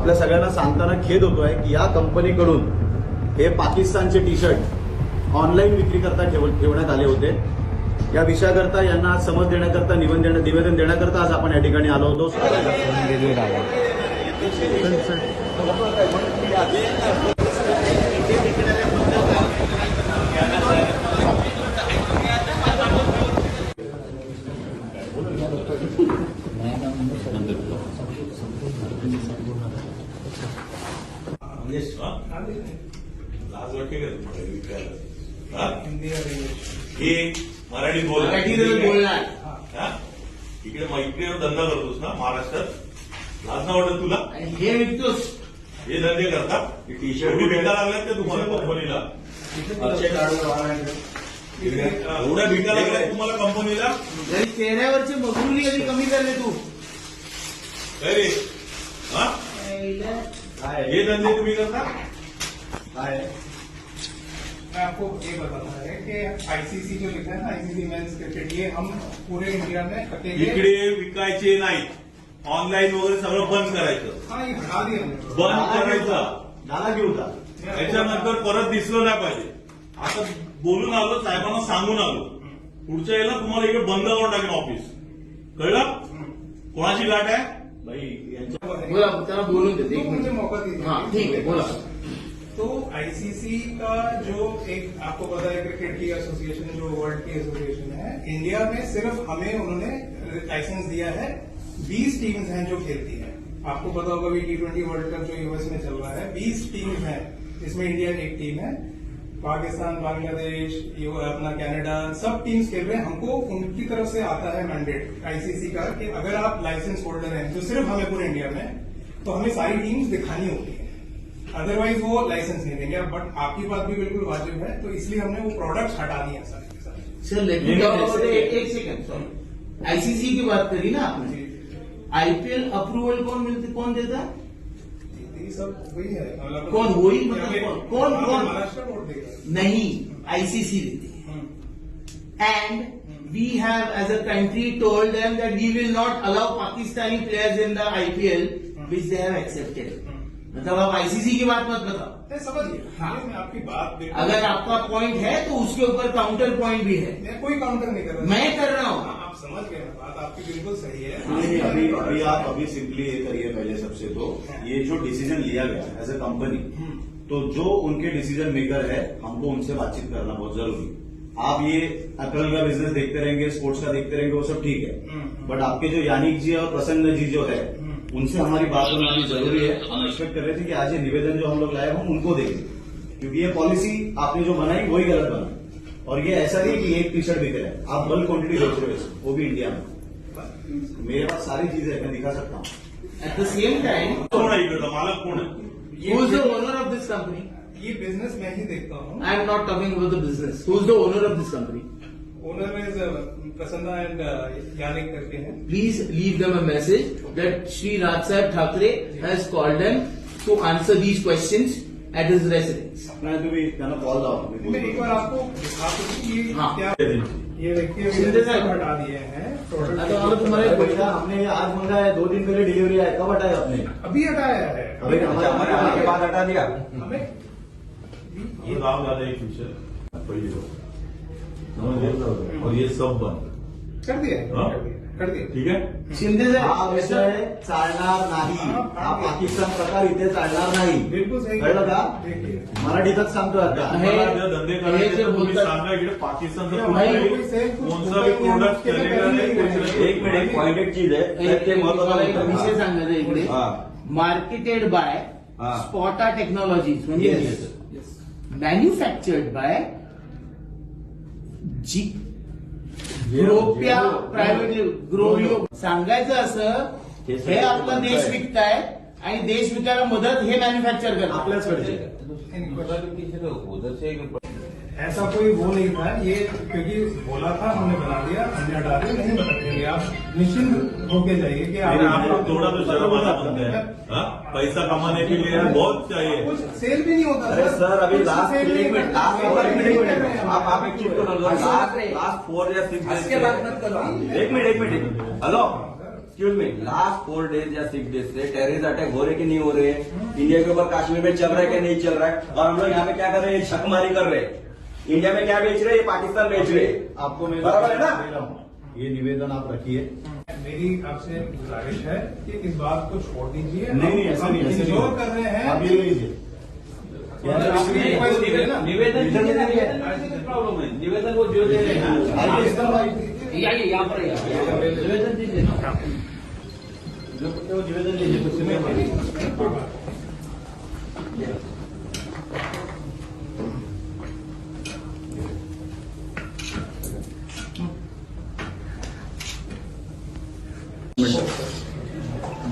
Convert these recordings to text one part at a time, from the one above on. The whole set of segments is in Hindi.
आपल्या सगळ्यांना सांगताना खेद होतोय की या कंपनीकडून हे पाकिस्तानचे टी शर्ट ऑनलाईन विक्री करता ठेव ठेवण्यात आले होते. या विषयाकरता यांना आज समज देण्याकरता निवेदन देण्या- निवेदन देण्याकरता आज आपण या ठिकाणी आलो होतो. तुम्हाला विकायला? हा? हे मराठी बोल बोलणार. हा? इकडे मग इकडे धंदा करतोस ना महाराष्ट्रात? लाज ना वाटत तुला? हे विकतोस. हे धंदे करता? टी शर्ट भेटा लागल्यात का तुम्हाला कंपनीला? एवढ्या भेटा लागल्यात तुम्हाला कंपनीला? चेहऱ्यावरचे मगरुली कधी कमी करले तू. काय रे? हा? हे धंदे तुम्ही करता? काय? मैं आपको ये बताना है कि आईसीसी जो लिखा है ना आईसीसी मेंस क्रिकेट ये हम पूरे इंडिया में इकडे विकायचे नाहीत. ऑनलाईन वगैरे सगळं बंद करायचं. हाँ बंद करायचं. झाला की होता त्याच्यानंतर परत दिसलं नाही पाहिजे. आता बोलून आलो साहेबांना सांगून आलो. पुढच्या वेळेला तुम्हाला इकडे बंद करून टाकेन ऑफिस कळलं? कोणाची गाठ आहे? भाई यांच्या बोला त्याला बोलून देते मिनिट. मौका हाँ ठीक है बोला. तो आईसीसी का जो एक, आपको पता है क्रिकेट की एसोसिएशन जो वर्ल्ड की एसोसिएशन है इंडिया में सिर्फ़ हमें उन्होंने लाइसेंस दिया है 20 टीम्स हैं जो खेलती हैं। आपको पता होगा भी टी ट्वेंटी वर्ल्ड कप जो यूएस में चल रहा है 20 टीम्स हैं। इसमें इंडिया एक टीम है, पाकिस्तान, बांग्लादेश अपना कनाडा सब टीम्स खेल रहे हैं। हमको उनकी तरफ़ से आता है मैंडेट आईसीसी का, कि अगर आप लाइसेंस होल्डर हैं, जो सिर्फ़ हमें पूरे इंडिया में तो हमें सारी टीम्स दिखानी होती है। अदरवाइज़ वो लाइसेंस नहीं देंगे बट आपकी बात भी बिल्कुल वाजिब है तो इसलिए हमने वो प्रोडक्ट्स हटा दिए हैं सारे। के सारे टॉक एक सेकंड सॉरी आईसीसी की बात करी ना आपने? आईपीएल अप्रूवल कौन मिलते कौन देता? ये सब वही है। मतलब कौन? वही मतलब कौन? कौन? हाँ, नहीं आईसीसी देती है। And we have as a country told them that we will not allow Pakistani players in the IPL which they have accepted. मतलब आप आईसीसी की बात मत बताओ। नहीं, समझ गया। हाँ। मैं आपकी बात अगर आपका पॉइंट है तो उसके ऊपर काउंटर पॉइंट भी है। मैं कोई काउंटर नहीं कर रहा। मैं कर रहा हाँ, हूँ आप समझ गए बात आपकी बिल्कुल सही है। नहीं, अभी अभी आप अभी सिंपली ये करिए पहले सबसे तो। ये जो डिसीज़न लिया गया एज ए कंपनी तो जो उनके डिसीज़न मेकर है हमको उनसे बातचीत करना बहुत ज़रूरी आप ये अकल का बिज़नेस देखते रहेंगे स्पोर्ट्स का देखते रहेंगे वो सब ठीक है। हम्म। बट आपके जो यानिक जी और प्रसन्न जी जो है उनसे हमारी बात बनानी ज़रूरी है। हम एक्सपेक्ट कर रहे थे कि आज ये निवेदन जो हम लोग लाए हम उनको देंगे। क्योंकि ये पॉलिसी आपने जो बनाई वही गलत बनाई और ये ऐसा नहीं कि एक टी शर्ट बिक रहा है। आप बल्क क्वांटिटी बेच रहे हो वो भी इंडिया में। मेरे पास सारी चीज़ें मैं दिखा सकता हूँ। एट द सेम टाइम मालक? आहे who? Is the owner of this company ये बिज़नेस मैं ही देखता हूँ। I am not talking about the business who is the owner of this company owner is Prasanna and Yannick करके हैं। Please leave them a message that Sri Raj Sahib Thackeray has called them to answer these questions at his residence. मैं तुम्ही त्यांना कॉल लावा मी मैं एक बार आपको दिखा दूँ कि ये हाँ। क्या ये देखिए शिंदे ये साहब। हटा दिए हैं। प्रोडक्ट अच्छा, तुम्हारे अरे भैया हमने आज मंगाया है दो दिन पहले डिलीवरी आया कब हटाया आपने? अभी हटाया है। अभी हमारे हमारे आने के बाद हटा दिया। हमें ये गाव झालं एक समजले? और ये सब बंद कर दिया है, हाँ? कर दिया कर दिया ठीक आहे शिंदे हा. विषय चालणार नाही. हा पाकिस्तान प्रकार इथे चालणार नाही. बिल्कुल सही. कळलं का? मराठीतच सांगतोय आता. हे- धंदे हे करायचे जे तर तुम्ही बोलतात- सांगा इकडे. पाकिस्तानचं कोणता ही प्रोडक्ट ही. एक मिनिट एक पॉइंटेड चीज है एक- एक- मला एक विषय सांगायचा इकडे. हा. मार्केटेड बाय हा. स्पॉटा टेक्नॉलॉजीज म्हणजे Yes. Manufactured by G. ग्रोपिया private ग्रोविओ सांगायचं असं हे हे आपला देश. विकताय आणि देश विकायला मदत हे मॅन्युफॅक्चर करतात आपल्याचकडचे ऐसा कोई वो नहीं था। ये क्योंकि बोला था हमने बना दिया हमने हटा दिया नहीं बता देंगे आप निश्चिंत होके जाइए कि आप आप थोड़ा तो शर्म आना बनता है हाँ? पैसा कमाने के लिए बहुत चाहिए। कुछ सेल भी नहीं होता अरे सर अभी last minute last four minute आप आप एक चीज़ लास्ट लास्ट फोर या सिक्स एक मिनट एक minute hello excuse me last four days या सिक्स डेज़ से टेररिस्ट अटैक हो रहे कि नहीं हो रहे? इंडिया के ऊपर कश्मीर में चल रहा है कि नहीं चल रहा है? और हम लोग यहाँ पे क्या कर रहे हैं? छकमारी कर रहे हैं। इंडिया में क्या बेच रहे हैं? ये पाकिस्तान बेच रहे आपको मैं बराबर है ना? ये निवेदन आप रखिए। मेरी आपसे गुजारिश है कि इस बात को छोड़ दीजिए। नहीं नहीं ऐसा नहीं ऐसा जो नहीं कर रहे हैं। आप ये ले लीजिए request की है ना? निवेदन निवेदन निवेदन दीजिए। प्रॉब्लम है? निवेदन वो जो दे रहे हैं। यहाँ पर निवेदन दीजिए ना। जो कुछ है वो निवेदन दीजिए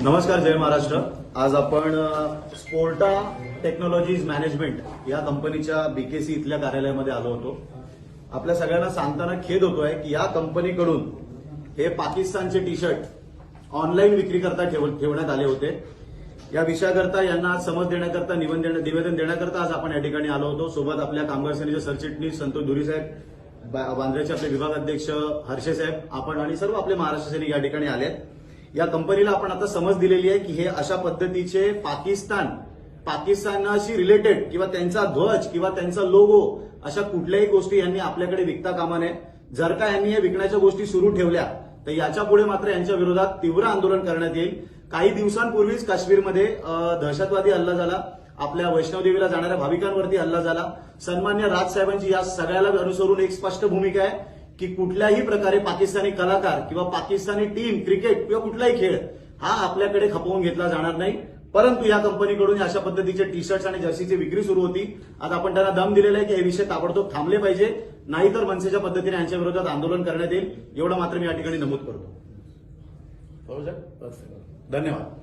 नमस्कार जय महाराष्ट्र. आज आपण स्पोर्टा टेक्नॉलॉजीज मॅनेजमेंट या कंपनीच्या बीकेसी इथल्या कार्यालयामध्ये आलो होतो. आपल्या सगळ्यांना सांगताना खेद होतोय की या कंपनीकडून हे पाकिस्तानचे टी शर्ट ऑनलाईन विक्री करता ठेव- ठेवण्यात आले होते. या विषयाकरता यांना आज समज देण्याकरता निवेदन देण्या- निवेदन देण्याकरता आज आपण या ठिकाणी आलो होतो. सोबत आपल्या कामगार सेनेचे सरचिटणीस संतोष धुरी साहेब बा- बांद्र्याचे आपले विभाग अध्यक्ष हर्षे साहेब आपण आणि सर्व आपले महाराष्ट्र सैनिक या ठिकाणी आलेत. या कंपनीला आपण आता समज दिलेली आहे की हे अशा पद्धतीचे पाकिस्तान पाकिस्तानाशी रिलेटेड किंवा त्यांचा ध्वज किंवा त्यांचा लोगो अशा कुठल्याही गोष्टी यांनी आपल्याकडे विकता कामा नये. जर का यांनी या विकण्याच्या गोष्टी सुरू ठेवल्या तर याच्यापुढे मात्र यांच्या विरोधात तीव्र आंदोलन करण्यात येईल. काही दिवसांपूर्वीच काश्मीरमध्ये दहशतवादी हल्ला झाला. आपल्या वैष्णवदेवीला जाणाऱ्या भाविकांवरती हल्ला झाला. सन्मान्य राजसाहेबांची या सगळ्याला अनुसरून एक स्पष्ट भूमिका आहे. की कुठल्याही प्रकारे पाकिस्तानी कलाकार किंवा पाकिस्तानी टीम क्रिकेट किंवा कुठलाही खेळ हा आपल्याकडे खपवून घेतला जाणार नाही. परंतु या कंपनीकडून अशा पद्धतीचे टी शर्ट्स आणि जर्सीची विक्री सुरू होती. आज आपण त्यांना दम दिलेला आहे की हे विषय ताबडतोब थांबले पाहिजे. नाहीतर मनसेच्या पद्धतीने यांच्या विरोधात आंदोलन करण्यात येईल. एवढं मात्र मी या ठिकाणी नमूद करतो? धन्यवाद.